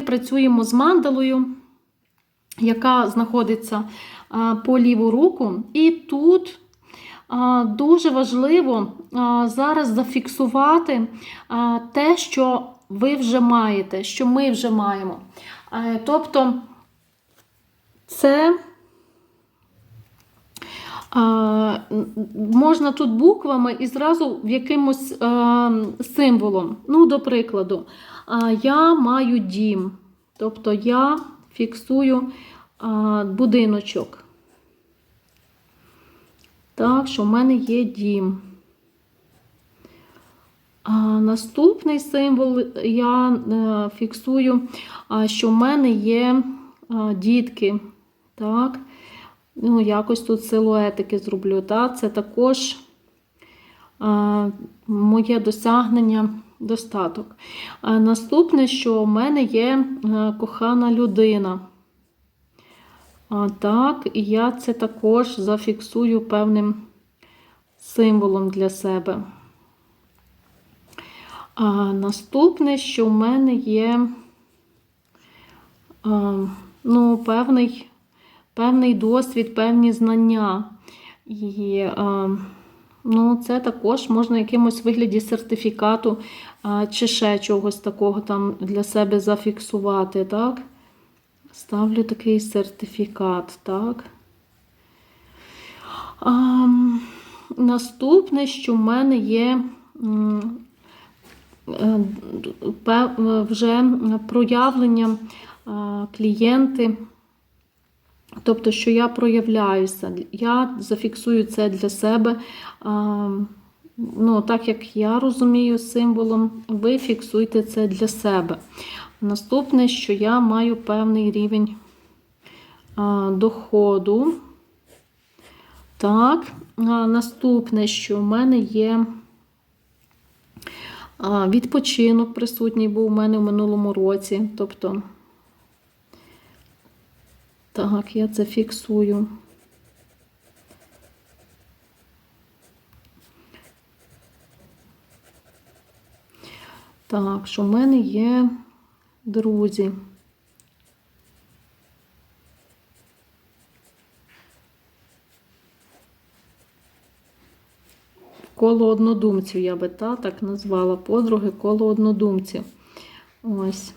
працюємо з мандалою, яка знаходиться по ліву руку. І тут дуже важливо зараз зафіксувати те, що ви вже маєте, що ми вже маємо. Тобто це можна тут буквами і зразу в якимось символом. Ну, до прикладу, я маю дім. Тобто я фіксую будиночок. Так, що в мене є дім. А, наступний символ я е, фіксую, що в мене є дітки. Так. Ну, якось тут силуетики зроблю. Так? Це також моє досягнення, достаток. А, наступне, що в мене є кохана людина. А, так, і я це також зафіксую певним символом для себе. А, наступне, що в мене є а, ну, певний, певний досвід, певні знання. І ну, це також можна якимось вигляді сертифікату чи ще чогось такого там для себе зафіксувати. так? Ставлю такий сертифікат, так. А, наступне, що в мене є. е, вже проявлення клієнти, тобто, що я проявляюся, я зафіксую це для себе. Ну, так як я розумію символом, ви фіксуйте це для себе. Наступне, що я маю певний рівень доходу. Так, наступне, що в мене є. Відпочинок присутній був у мене в минулому році. Тобто, так, я це фіксую. Так, що в мене є друзі. Коло однодумців, я би та так назвала подруги коло однодумців. Ось.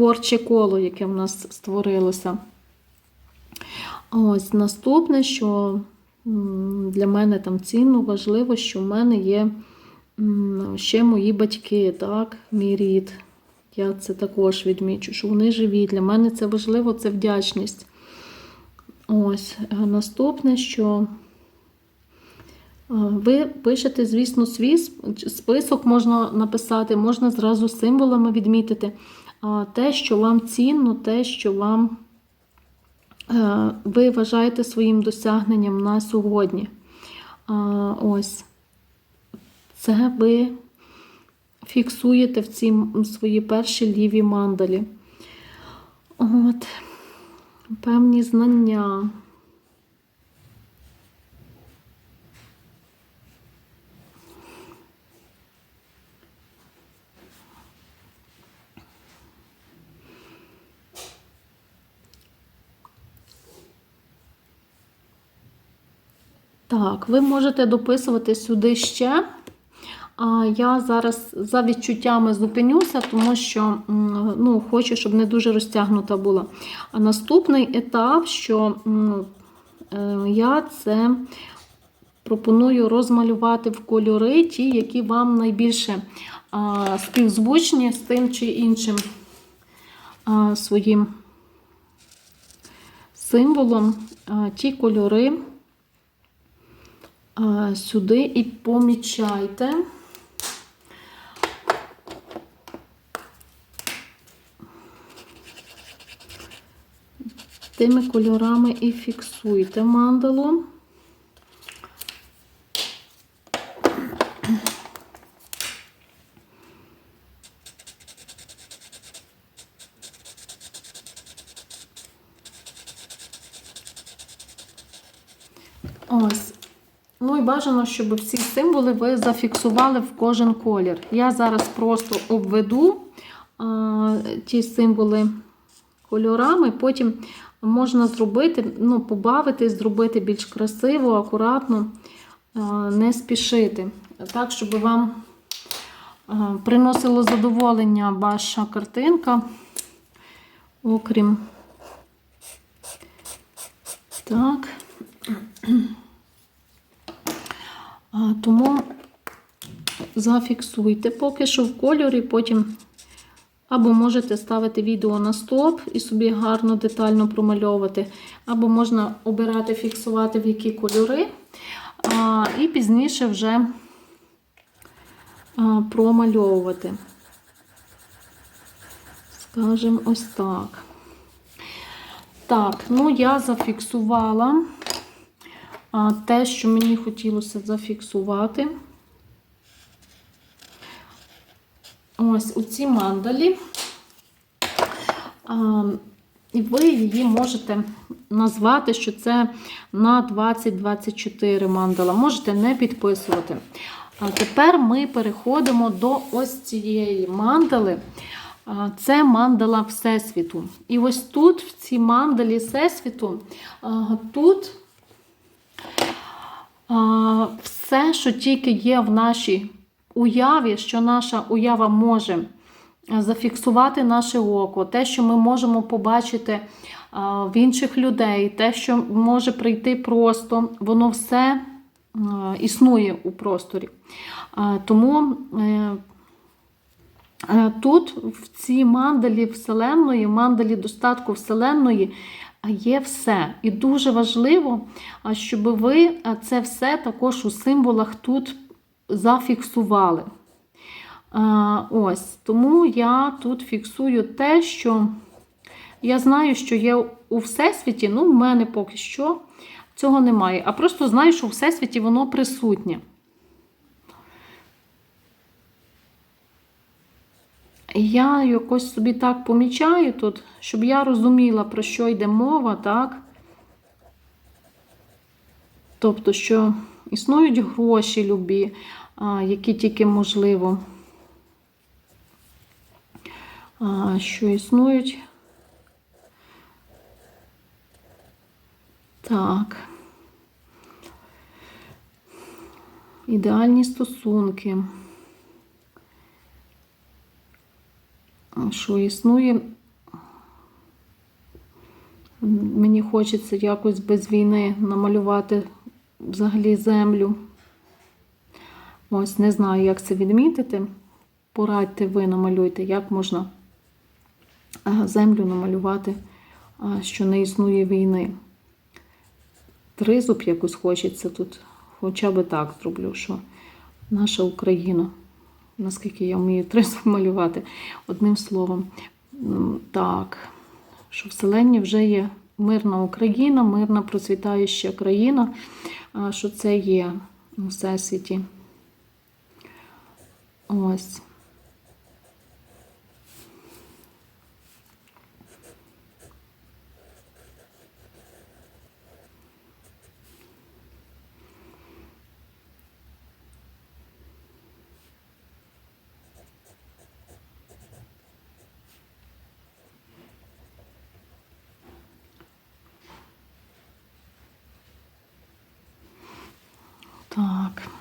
Творче коло, яке в нас створилося. Ось наступне, що для мене там цінно, важливо, що в мене є ще мої батьки, так, мій рід. Я це також відмічу, що вони живі. Для мене це важливо, це вдячність. Ось. А Наступне, що Ви пишете, звісно, свій список можна написати, можна зразу символами відмітити. Те, що вам цінно, те, що вам е, ви вважаєте своїм досягненням на сьогодні. Ось. Це ви фіксуєте в ці свої перші ліві мандалі. От. Певні знання. Так, ви можете дописувати сюди ще. А я зараз за відчуттями зупинюся, тому що ну, хочу, щоб не дуже розтягнута була. А наступний етап, що м, е, я це пропоную розмалювати в кольори, ті, які вам найбільше співзвучні з тим чи іншим своїм символом. Ті кольори сюди і помічайте. Тими кольорами і фіксуйте мандалу. Ось. Ну і бажано, щоб всі символи ви зафіксували в кожен колір. Я зараз просто обведу а, ті символи кольорами, потім можна зробити, ну, побавитись, зробити більш красиво, акуратно, а, не спішити. Так, щоб вам а, приносило задоволення ваша картинка, окрім. Так. Тому зафіксуйте поки що в кольорі, потім або можете ставити відео на стоп і собі гарно, детально промальовувати, або можна обирати, фіксувати в які кольори, і пізніше вже промальовувати. Скажемо ось так. Так, ну я зафіксувала те, що мені хотілося зафіксувати. Ось у цій мандалі. І ви її можете назвати, що це на 20-24 мандала. Можете не підписувати. А тепер ми переходимо до ось цієї мандали. Це мандала Всесвіту. І ось тут, в цій мандалі Всесвіту, тут все, що тільки є в нашій уяві, що наша уява може зафіксувати наше око, те, що ми можемо побачити в інших людей, те, що може прийти просто, воно все існує у просторі. Тому е, е, тут, в цій мандалі Вселенної, мандалі достатку Вселенної, є все. І дуже важливо, щоб ви це все також у символах тут зафіксували. Ось, тому я тут фіксую те, що я знаю, що є у Всесвіті, ну, в мене поки що цього немає. А просто знаю, що у Всесвіті воно присутнє. Я якось собі так помічаю тут, щоб я розуміла, про що йде мова, так? Тобто, що існують гроші любі, які тільки можливо, що існують. Так. Ідеальні стосунки. Що існує. Мені хочеться якось без війни намалювати взагалі землю. Ось, не знаю, як це відмітити. Порадьте ви намалюйте, як можна землю намалювати, що не існує війни. Тризуб якось хочеться тут, хоча б так зроблю, що наша Україна наскільки я вмію тризуб малювати, одним словом. Так, що в Вселенні вже є мирна Україна, мирна процвітаюча країна, що це є у Всесвіті. Ось. Так.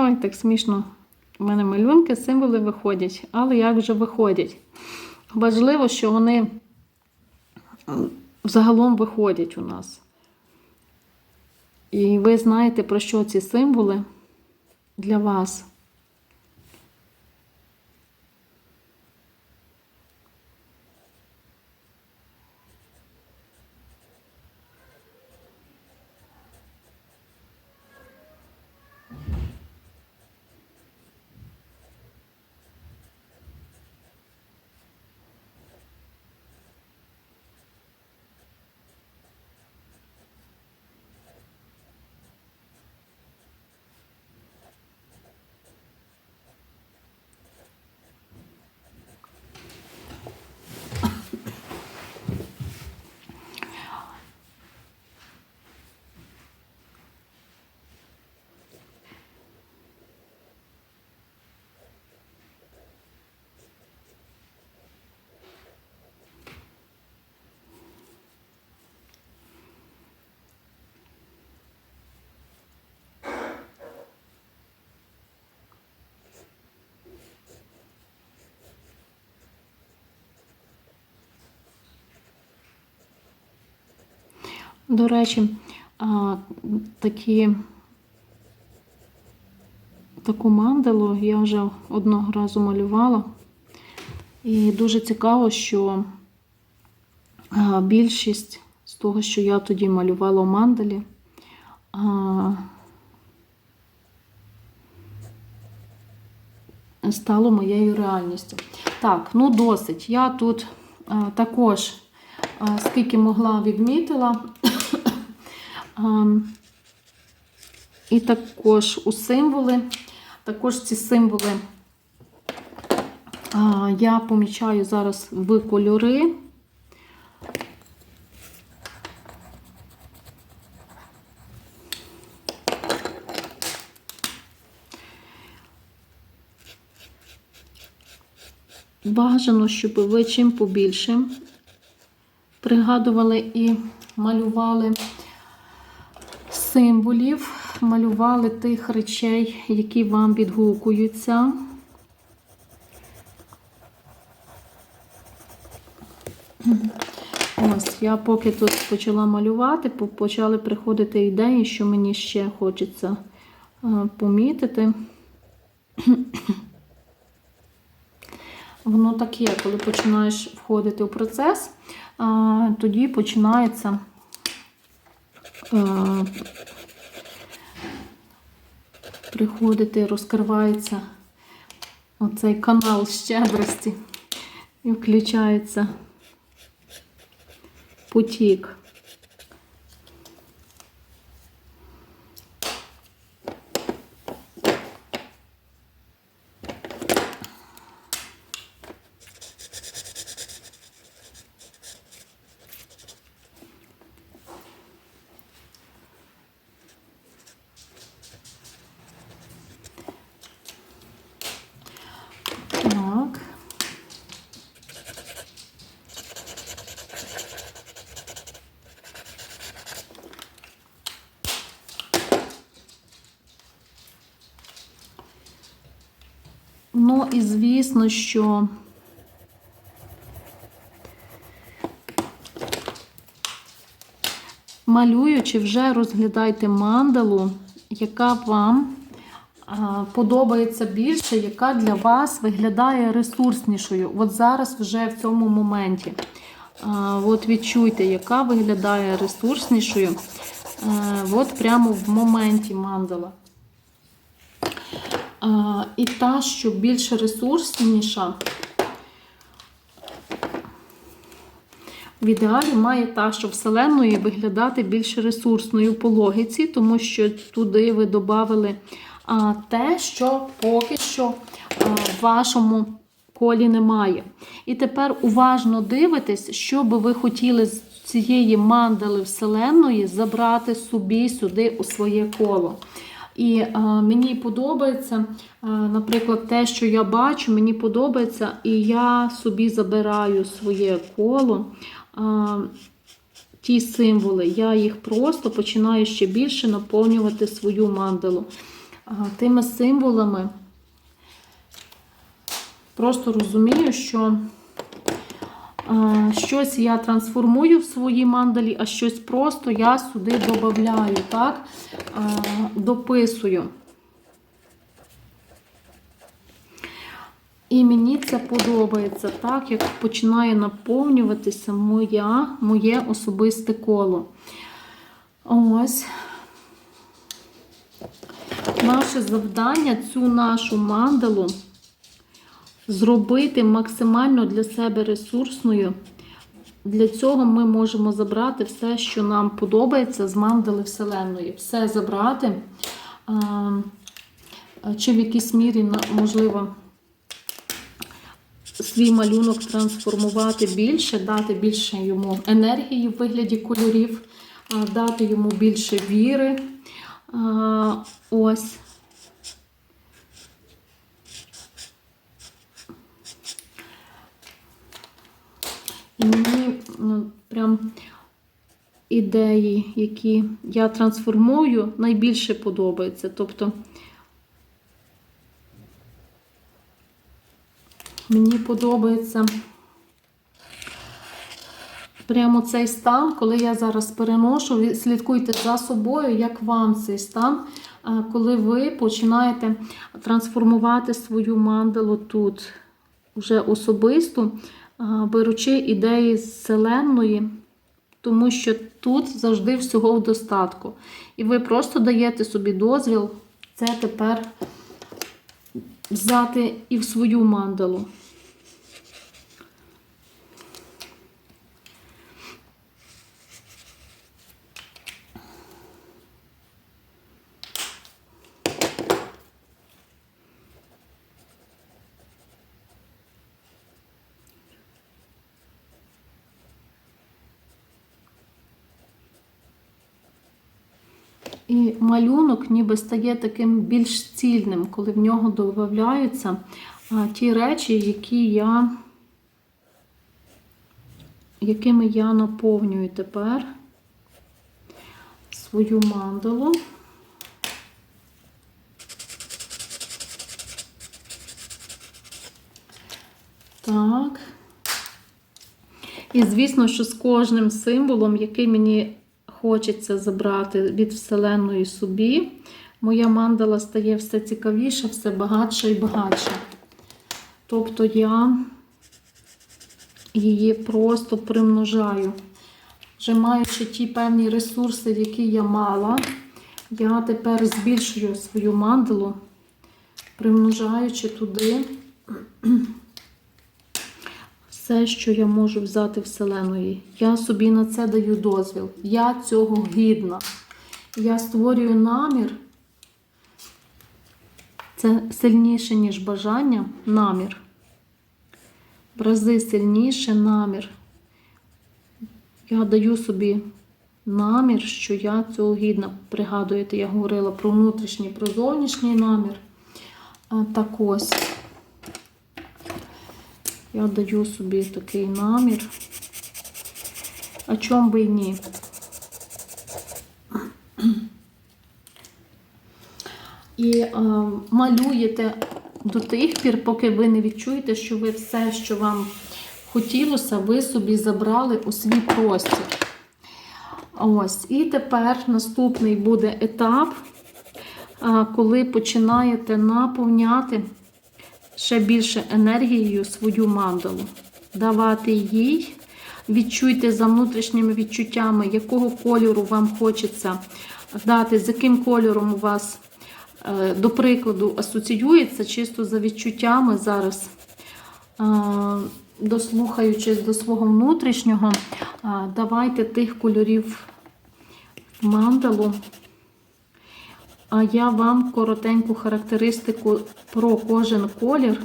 Ой, так смішно. У мене малюнки, символи виходять, але як вже виходять? Важливо, що вони взагалом виходять у нас. І ви знаєте, про що ці символи для вас. До речі, такі, таку мандалу я вже одного разу малювала. І дуже цікаво, що більшість з того, що я тоді малювала у мандалі, стало моєю реальністю. Так, ну досить. Я тут також, скільки могла, відмітила. І також у символи. Також ці символи я помічаю зараз в кольори. Бажано, щоб ви чим побільше пригадували і малювали символів, малювали тих речей, які вам відгукуються. Ось, я поки тут почала малювати, почали приходити ідеї, що мені ще хочеться е, помітити. Воно таке, коли починаєш входити у процес, тоді починається е, приходити, розкривається оцей канал щедрості і включається потік. Так. І звісно, що малюючи, вже розглядайте мандалу, яка вам подобається більше, яка для вас виглядає ресурснішою. От зараз вже в цьому моменті. От відчуйте, яка виглядає ресурснішою. От прямо в моменті мандала. І та, що більш ресурсніша, в ідеалі має та, що Вселенної виглядати більш ресурсною по логіці, тому що туди ви додали те, що поки що в вашому колі немає. І тепер уважно дивитесь, що би ви хотіли з цієї мандали Вселенної забрати собі сюди у своє коло. І а, мені подобається, а, наприклад, те, що я бачу, мені подобається, і я собі забираю своє коло. А, ті символи, я їх просто починаю ще більше наповнювати свою мандалу. Тими символами просто розумію, що щось я трансформую в своїй мандалі, а щось просто я сюди додаю, так? Дописую. І мені це подобається, так, як починає наповнюватися моя, моє особисте коло. Ось. Наше завдання цю нашу мандалу зробити максимально для себе ресурсною. Для цього ми можемо забрати все, що нам подобається з мандали Вселенної. Все забрати, чи в якійсь мірі, можливо, свій малюнок трансформувати більше, дати більше йому енергії в вигляді кольорів, дати йому більше віри. Ось. І мені ну, прям ідеї, які я трансформую, найбільше подобаються. Тобто мені подобається прямо цей стан, коли я зараз переношу, слідкуйте за собою, як вам цей стан, е, коли ви починаєте трансформувати свою мандалу тут, уже особисто, е, беручи ідеї з Вселенної, тому що тут завжди всього в достатку. І ви просто даєте собі дозвіл це тепер взяти і в свою мандалу. І малюнок ніби стає таким більш цільним, коли в нього додаються ті речі, які я, якими я наповнюю тепер свою мандалу. Так. І звісно, що з кожним символом, який мені хочеться забрати від Вселеної собі, моя мандала стає все цікавіше, все багатше і багатше. Тобто я її просто примножаю. Вже маючи ті певні ресурси, які я мала, я тепер збільшую свою мандалу, примножаючи туди все, що я можу взяти Вселеної. Я собі на це даю дозвіл. Я цього гідна. Я створюю намір. Це сильніше, ніж бажання, намір. В рази сильніше намір. Я даю собі намір, що я цього гідна. Пригадуєте, я говорила про внутрішній, про зовнішній намір. Так ось. Я даю собі такий намір. А чом би і ні? І е, малюєте до тих пір, поки ви не відчуєте, що ви все, що вам хотілося, ви собі забрали у свій простір. Ось. І тепер наступний буде етап, е, коли починаєте наповняти ще більше енергією свою мандалу. Давати їй, відчуйте за внутрішніми відчуттями, якого кольору вам хочеться дати, з яким кольором у вас, е, до прикладу, асоціюється, чисто за відчуттями зараз, е, дослухаючись до свого внутрішнього, давайте тих кольорів мандалу. А я вам коротеньку характеристику про кожен колір,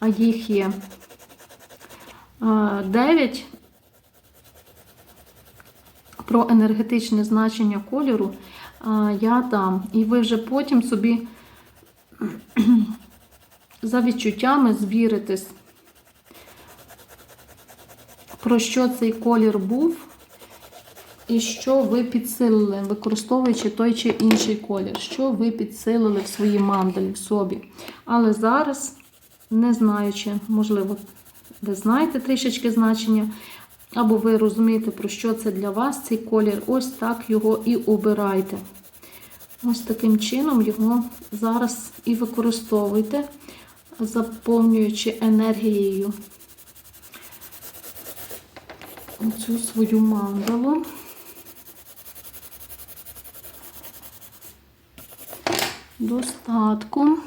а їх є 9. Про енергетичне значення кольору я дам. І ви вже потім собі за відчуттями звіритесь, про що цей колір був. І що ви підсилили, використовуючи той чи інший колір, що ви підсилили в своїй мандалі в собі. Але зараз, не знаючи, можливо, ви знаєте трішечки значення, або ви розумієте, про що це для вас цей колір, ось так його і обирайте. Ось таким чином його зараз і використовуйте, заповнюючи енергією цю свою мандалу. Достатку.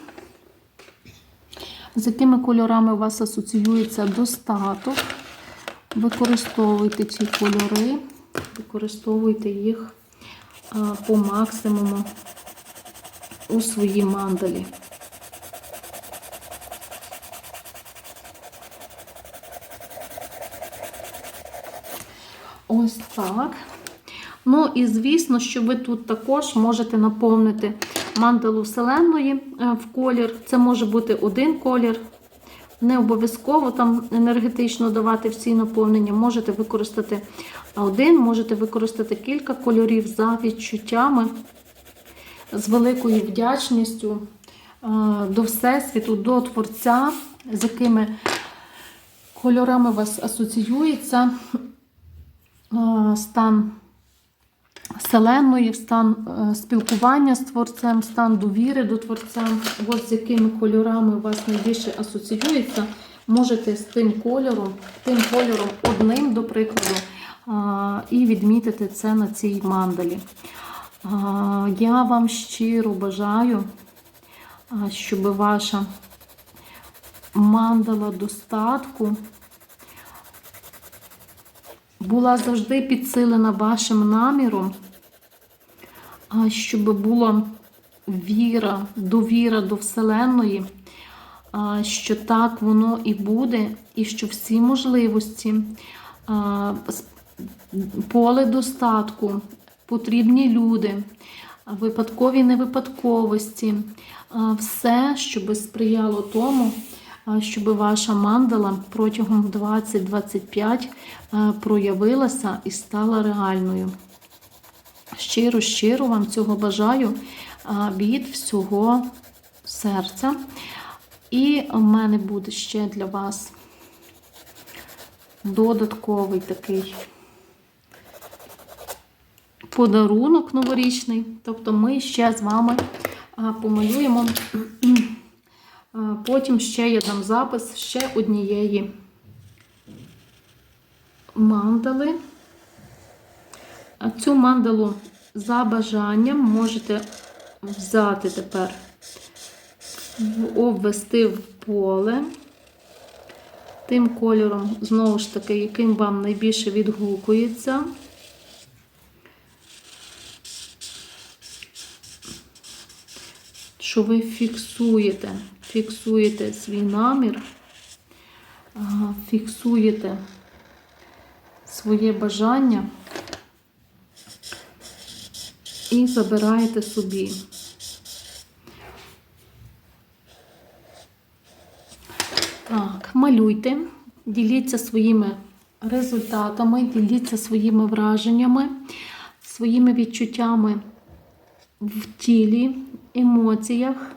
З якими кольорами у вас асоціюється достаток. Використовуйте ці кольори, використовуйте їх по максимуму у своїй мандалі. Ось так. Ну і звісно, що ви тут також можете наповнити мандалу вселенної е, в колір. Це може бути один колір. Не обов'язково там енергетично давати всі наповнення. Можете використати один, можете використати кілька кольорів за відчуттями, з великою вдячністю е, до Всесвіту, до Творця, з якими кольорами у вас асоціюється. е, стан вселенної, стан е, спілкування з творцем, стан довіри до творця, от з якими кольорами у вас найбільше асоціюється. Можете з тим кольором, тим кольором одним, до прикладу, і відмітити це на цій мандалі. Я вам щиро бажаю, щоб ваша мандала достатку була завжди підсилена вашим наміром, щоб була віра, довіра до Вселенної, що так воно і буде, і що всі можливості, поле достатку, потрібні люди, випадкові невипадковості, все, щоб сприяло тому, щоб ваша мандала протягом 2025 а, проявилася і стала реальною. Щиро, щиро вам цього бажаю від всього серця. І в мене буде ще для вас додатковий такий подарунок новорічний. Тобто ми ще з вами помалюємо. Потім ще я дам запис ще однієї мандали. Цю мандалу за бажанням можете взяти тепер, обвести в поле. Тим кольором, знову ж таки, яким вам найбільше відгукується. Що ви фіксуєте, фіксуєте свій намір, фіксуєте своє бажання і забираєте собі. Так, малюйте, діліться своїми результатами, діліться своїми враженнями, своїми відчуттями в тілі, емоціях.